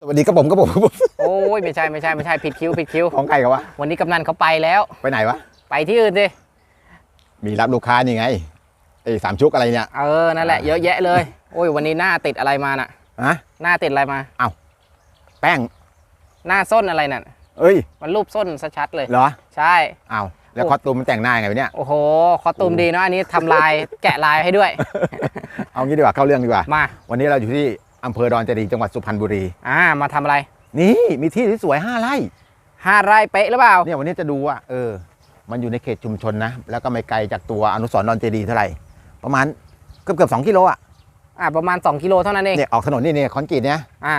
สวัสดีครับผมครับผมครับผมโอ้ยไม่ใช่ไม่ใช่ไม่ใช่ผิดคิวผิดคิวของใครกันวะวันนี้กำนันเขาไปแล้ว ไปไหนวะ ไปที่อื่นสิมีรับลูกค้านี่ไงไอ้สามชุกอะไรเนี่ยเออนั่นแหละเยอะแยะเลย โอ้ยวันนี้หน้าติดอะไรมาน่ะฮะหน้าติดอะไรมาแป้งหน้าส้นอะไรน่ะเอ้ย มันรูปส้นชัดๆเลยเหรอใช่อ้าวแล้วคอสตูมมันแต่งหน้าไงวะเนี่ยโอ้โหคอสตูมดีเนาะอันนี้ทำลายแกะลายให้ด้วย เอางี้ดีกว่าเข้าเรื่องดีกว่ามา วันนี้เราอยู่ที่ อำเภอดอนเจดีย์จังหวัดสุพรรณบุรี อ่ามาทำอะไรนี่มีที่ที่สวยห้าไร่ห้าไร่เป๊ะหรือเปล่าเนี่ยวันนี้จะดูว่าเออ มันอยู่ในเขตชุมชนนะ แล้วก็ไม่ไกลจากตัวอนุสรณ์ดอนเจดีย์เท่าไหร่ ประมาณเกือบเกือบสองกิโลอะอ่าประมาณ 2 กิโลเท่านั้นเองเนี่ยออกถนนนี่เนี่ยคอนกรีตเนี่ยอ่า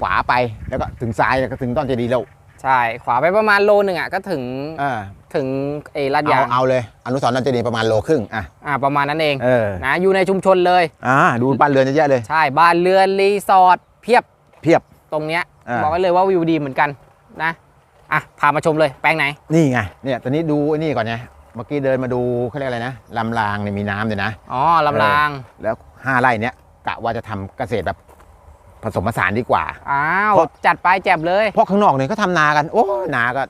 ขวาไปแล้วก็ถึงซ้ายแล้วก็ถึงดอนเจดีย์แล้ว ใช่ขวาไปประมาณโลหนึ่งอะก็ถึงอ่าถึงเอลาดเอายางเอาเลย อนุสรณ์ดอนเจดีย์ประมาณโลครึ่งอะอ่าประมาณนั้นเองเออนะอยู่ในชุมชนเลย อ่าดูบ้านเรือนเยอะแยะเลย ใช่บ้านเรือนรีสอร์ทเพียบเพียบ ตรงเนี้ยอ่า บอกไว้เลยว่าวิวดีเหมือนกันนะอะพามาชมเลยแปลงไหน นี่ไงเนี่ยตอนนี้ดูไอ้นี่ก่อนไงเมื่อกี้เดินมาดูเขาเรียกอะไรนะลำรางเนี่ยมีน้ำเลยนะ อ๋อลำรางแล้วห้าไร่เนี้ยกะว่าจะทำเกษตรแบบผ สมผสานดีกว่า อ้าวเพราะ จัดไปแจ็บเลย เพราะข้างนอกเนี่ยเขาทำนากัน โอ้นาก็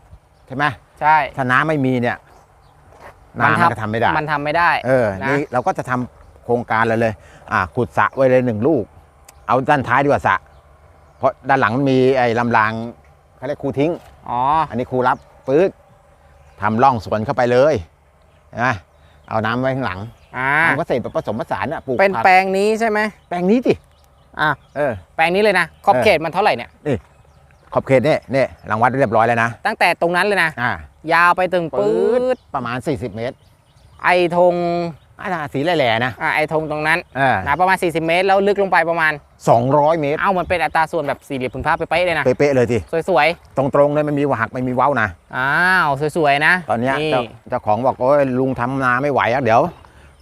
ใช่ไหมใช่ ถ้าน้ำไม่มีเนี่ยนามันมันทำก็ทำไม่ได้ มันทำไม่ได้ เออ นะ นี่เราก็จะทำโครงการเลยเลย อ่า ขุดสระไว้เลยหนึ่งลูก เอาด้านท้ายดีกว่าสระ เพราะด้านหลังมันมีไอ้ลำรางเขาเรียกคูทิ้ง อ๋อ อันนี้ครูรับปึ๊กทำร่องสวนเข้าไปเลยเห็นไหมเอาน้ำไว้ข้างหลังอ่า ทำเกษตรแบบผสมผสานอะปลูกเป็นผักแปลงนี้ใช่ไหมแปลงนี้สิ อะเออแปลงนี้เลยนะขอบเออเขตมันเท่าไหร่เนี่ยขอบเขตเนี่ยเนี่ยรางวัดเรียบร้อยแล้วนะตั้งแต่ตรงนั้นเลยนะอ่ายาวไปถึงปื๊ดประมาณ 40 เมตร ไอธงอ่าสีแหล่ๆนะอ่าไอธงตรงนั้นเออนะประมาณ 40 เมตร แล้วลึกลงไปประมาณ 200 เมตร เอ้ามันเป็นอัตราส่วนแบบสี่เหลี่ยมผืนผ้าเป๊ะๆเลยนะ เป๊ะๆเลยทีสวยตรงๆเลยไม่มีหักไม่มีเว้านะๆอ้าวสวยๆนะ ตอนเนี้ยนี่เจ้าเจ้าของบอกโอ้ยลุงทำนาไม่ไหวอะเดี๋ยว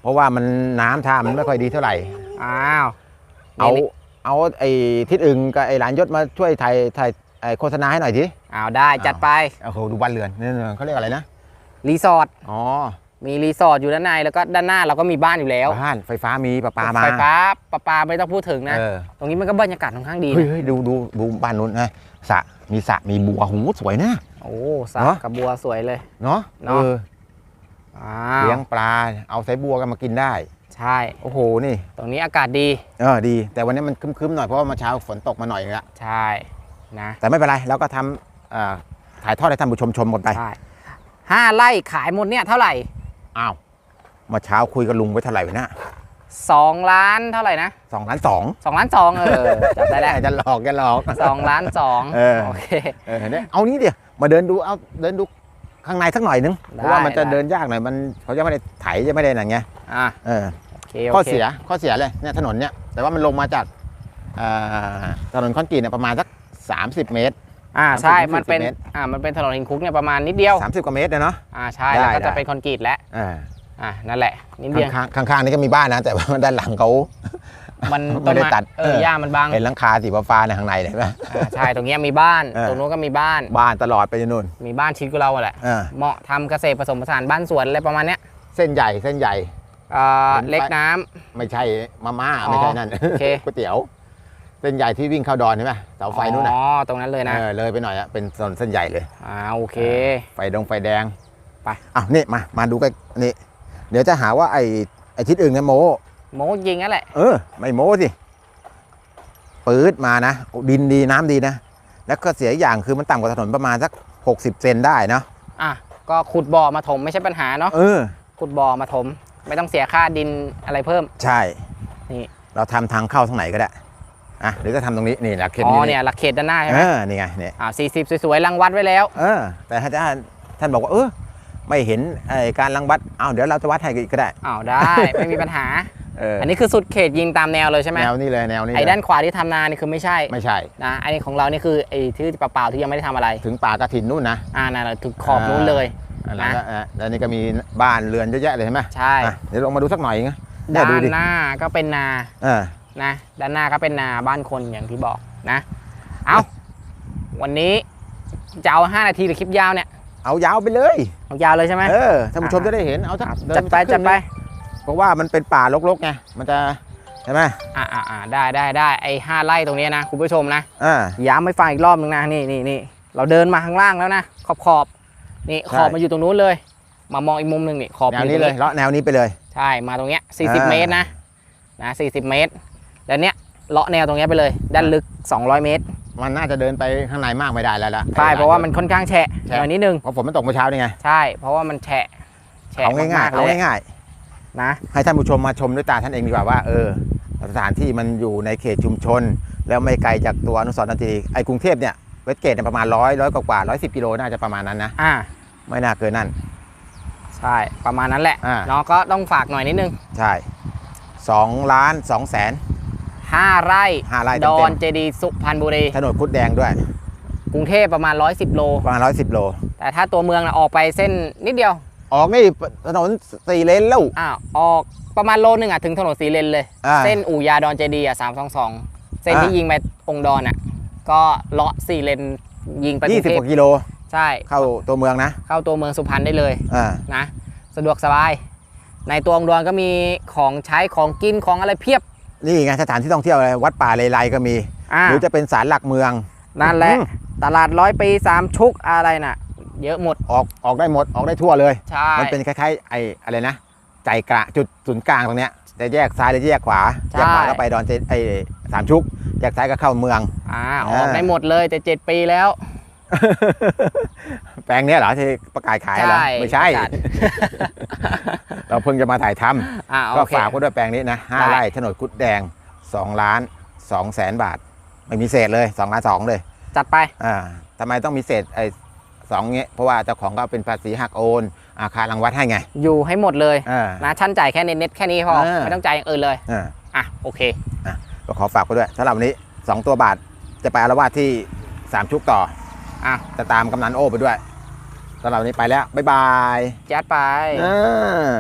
เพราะว่ามันน้ำท่ามันไม่ค่อยดีเท่าไหร่ อ้าว เอานี่ เอาไอ้ทิศอึงกับไอ้หลานยศมาช่วยถ่ายถ่ายไอ้โฆษณาให้หน่อยทีอ้าวได้จัดไปโอ้โหดูบ้านเรือนนี่ๆเขาเรียกอะไรนะรีสอร์ทอ๋อมีรีสอร์ทอยู่ด้านในแล้วก็ด้านหน้าเราก็มีบ้านอยู่แล้วบ้านไฟฟ้ามีประปามาไฟฟ้าประปาไม่ต้องพูดถึงนะเออตรงนี้มันก็บรรยากาศค่อนข้างดีเฮ้ยนะเฮ้ยดูดูดูบ้านนู้นนะสระมีสระมีบัวหูสวยนะโอ้สระเนอะกับบัวสวยเลยเนาะเนอะเอออ้าเลี้ยงวปลาเอาสายบัวกันมากินได้ ใช่ โอ้โหนี่ตรงนี้อากาศดีเออดี แต่วันนี้มันครึ้มๆหน่อยเพราะว่าเมื่อเช้าฝนตกมาหน่อยนึงละใช่นะแต่ไม่เป็นไรเราก็ทำเอ่อถ่ายทอดให้ท่านผู้ชมชมหมดไปใช่ห้าไร่ขายหมดเนี่ยเท่าไหร่อ้าวเมื่อเช้าคุยกับลุงไว้เท่าไหร่วะเนะสองล้านเท่าไหร่นะสองล้านสองสองล้านสองเออจับได้แล้วจะหลอกจะหลอก สองล้านสองเออ โอเค เออเนี่ยเอานี้เดี๋ยวมาเดินดูเอาเดินดูข้างในสักหน่อยนึงเพราะว่ามันจะได้ เดินยากหน่อยมันเขาจะไม่ได้ไถจะไม่ได้นั่นไงอะ เออโอเค ข้อโคเสียข้อเสียเลยเนี่ยถนนเนี่ยแต่ว่ามันลงมาจากเอ่อถนนคอนกรีตเนี่ยประมาณสัก 30 เมตรอ่าใช่30มันเป็นเมตรอ่ามันเป็นถนนหินคุกเนี่ยประมาณนิดเดียว 30 กว่าเมตรนะเนาะอ่าใช่ได้แล้วก็ได้จะเป็นคอนกรีตแล้วอ่าอ่านั่นแหละนิดเดียวข้างๆข้างๆนี่ก็มีบ้านนะ แต่ว่าด้านหลังเขามันไม่ได้ต้นตัดเอเอออหญ้ามันบังเห็นหลังคาสีฟ้าๆในยข้างในเห็นไหมอ่าใช่ตรงเนี้ยมีบ้านเออตรงนู้นก็มีบ้านบ้านตลอดไปจนนู่นมีบ้านชิดกับเราอะแหละเออเหมาะทำเกษตรผสมผสานบ้านสวนอะไรประมาณเนี้ยเส้นใหญ่เส้นใหญ่เอ่อเป็นเล็กน้ำ ไม่ใช่มาม่าอ๋อไม่ใช่นั่นโอเค ก๋วยเตี๋ยวเส้นใหญ่ที่วิ่งเข้าดอนใช่ไหมเสาไฟนู่นน่ะอ๋อตรงนั้นเลยนะเออเลยไปหน่อยอะเป็นถนนเส้นใหญ่เลย อ่าโอเค ไฟดงไฟแดงไป อ้าวนี่มามาดูกันนี่เดี๋ยวจะหาว่าไอ้ไอ้ทิศอื่นเนี่ยโมโมยิงนั่นแหละ เออ ไม่โมสิปื๊ดมานะดินดีน้ำดีนะ แล้วก็เสียอย่างคือมันต่ำกว่าถนนประมาณสัก 60 เซนได้เนาะอะก็ขุดบ่อมาถมไม่ใช่ปัญหาเนาะเออ ขุดบ่อมาถม ไม่ต้องเสียค่าดินอะไรเพิ่ม ใช่ นี่ เราทำทางเข้าทางไหนก็ได้อะหรือจะทำตรงนี้นี่หลักเขตอ๋อนี้เนี่ยหลักเขตด้านหน้าใช่ไหเอมอนี่ไงเนี่ย อ่าสี่สิบสวยๆรังวัดไว้แล้ว เออแต่ถ้าท่านท่านบอกว่าเออไม่เห็นไอ้การรังวัดอ้าวเดี๋ยวเราจะวัดให้อีกก็ได้อ้าวได้ ไม่มีปัญหา เอออันนี้คือสุดเขตยิงตามแนวเลยใช่ไหมแนวนี้เลยแนวนี้ไอ้เลยด้านขวาที่ทำนานี่คือไม่ใช่ไม่ใช่ นะอันนี้ของเรานี่คือไอ้ที่เปล่าๆที่ยังไม่ได้ทำอะไร ถึถึงป่ากระถินนู่นนะ อ่านั่นแหละถึงขอบนู้นเลย อันนั้นนะก็อะแล้วนี่ก็มีบ้านเรือนเยอะแยะเลยเห็นไหมใช่ อะเดี๋ยวลงมาดูสักหน่อยนะเนี่ยด้าดูนดิหน้าก็เป็นนาเออนะ ด้านหน้าก็เป็นนาบ้านคนอย่างที่บอกนะ เอาวันนี้จะเอา5นาทีหรือคลิปยาวเนี่ยเอายาวไปเลยเอายาวเลยใช่ไหมเออท่านผู้ชมจะได้เห็นเอาสักอะเนจัดไปสักครึ่จัดงไปนึงเพราะว่ามันเป็นป่ารกๆไงมันจะใช่ไหมอ่าอ่าอ่าได้ได้ได้ไอ้ห้าไร่ตรงเนี้ยนะคุณผู้ชมนะอ่าย้ำไม่ฟังอีกรอบนึงนะนี่นี่นี่เราเดินมาข้างล่างแล้วนะขอบขอบ นี่ใช่ขอบมาอยู่ตรงนู้นเลย มามองอีกมุมหนึ่งนี่ขอบแนอวยู่นี้ตรงเลยนี้เลาะแนวนี้ไปเลย ใช่มาตรงเนี้ยอ่า40 เมตรนะนะ40 เมตร แล้วเนี้ยเลาะแนวตรงเนี้ยไปเลย ด้านลึก 200 เมตร มันน่าจะเดินไปข้างในมากไม่ได้แล้วล่ะใช่เพราะว่ามันค่อนข้างแฉะแฉะหน่อยนิดนึงเพราะฝนมันตกเมื่อเช้านี่ไงใช่เพราะว่ามันแฉะแฉะเอาง่ายมากๆๆเอาเลยง่ายนะๆให้ท่านผู้ชมมาชมด้วยตาท่านเองดีกว่าว่าเออสถานที่มันอยู่ในเขตชุมชน แล้วไม่ไกลจากตัวอนุสรณ์ดนตรีไอ้กรุงเทพเนี่ยเวสเกตเนี่ยประมาณร้อยร้อยกว่าร้อยสิบกิโลน่าจะประมาณนั้นนะอ่า ไม่น่าเกินนั่น ใช่ประมาณนั้นแหละอ่า เนาะก็ต้องฝากหน่อยนิดนึง ใช่สองล้านสองแสน 5 ไร่ห้าไร่ดเต็อมนเจดีย์สุพรรณบุรีๆถนนคุดแดงด้วย กรุงเทพประมาณ 110 โล ประมาณร้อยสิบโล แต่ถ้าตัวเมืองนะออกไปเส้นนิดเดียวออกนี่ถนนสี่เลนแล้ว อ้าวออกประมาณโลนึงอะถึงถนนสีเลนเลย อ่าเส้นอู่ยาดอนเจดีย์อะสามสองสองเส้นที่อ่ายิยิงไปองค์ดอนอะก็เลาะสี่เลนยิงไปกยี่รุงสิบเทกพว่ากิโล ใช่เข้าตัวเมืองนะ เข้าตัวเมืองสุพรรณได้เลยอ่านะ สะดวกสบาย ในตัวองค์ดอนก็มีของใช้ของกินของอะไรเพียบ นี่ไงสถานที่ท่องเที่ยวอะไรวัดป่าเลไลก็มีอ่าหรือจะเป็นศาลหลักเมืองนั่นแหละอืมตลาดร้อยปีสามชุกอะไรน่ะ เยอะหมดออกออกได้หมดออกได้ทั่วเลยใช่มันเป็นคล้ายๆไอ้อะไรนะใจกลางจุดศูนย์กลางตรงเนี้ยจะแยกซ้ายหรือจะแยกขวาใช่แยกขวาก็ไปดอนเจไอ้สามชุกแยกซ้ายก็เข้าเมืองอ่าออ่าอกได้หมดเลยแต่เจ็ดปีแล้ว แปลงเนี้ยเหรอที่ประกาศขายเหรอใช่ไม่ใช่ ประกาศ เราเพิ่งจะมาถ่ายทำอ่าก็โอเค ฝากไว้ด้วยแปลงนี้นะห้าได้ ไร่ถนนกุดแดง2ล้าน2แสนบาท ไม่มีเศษเลย2ล้าน2เลยจัดไป อ่าทำไมต้องมีเศษไอ้สองเงี้ยเพราะว่าเจ้าของก็เป็นภาษีหักโอน อาคารรังวัดให้ไงอยู่ให้หมดเลย อ่า นะชั้นจ่ายแค่เน็ตๆแค่นี้พอ เออ ไม่ต้องจ่ายอย่างอื่นเลย อ่า อะ โอเค ก็ขอฝากไปด้วยสำหรับวันนี้ 2 ตัวบาทจะไปอารวาสที่ 3 ชุกต่อ อะจะตามกำนันโอ้ไปด้วยสำหรับวันนี้ไปแล้ว บ๊ายบาย จัดไป อ่า